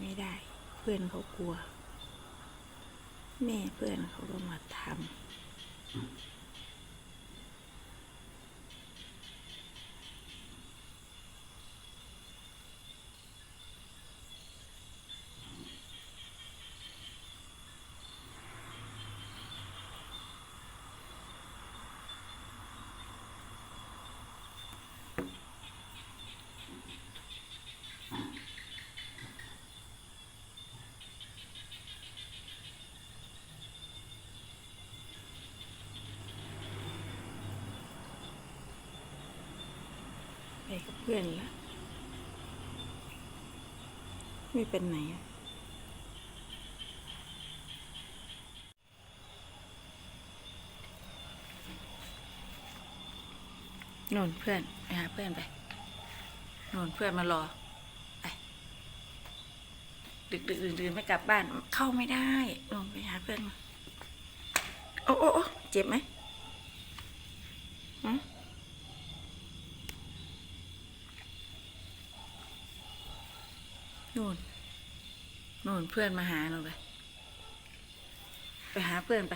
ไม่ได้ เพื่อนเขากลัว แม่เพื่อนเขาก็มาทำ ไปกับเพื่อนละไม่เป็นไหนนอนเพื่อนไปหาเพื่อนไปน่นเพื่อนมารอไปดึกดึกดื่นดื่นไม่กลับบ้านเข้าไม่ได้น่นไปหาเพื่อนมาโอ้โอ้โอเจ็บไหมหืม นู่นนู่นเพื่อนมาหาเราไป ไปหาเพื่อนไป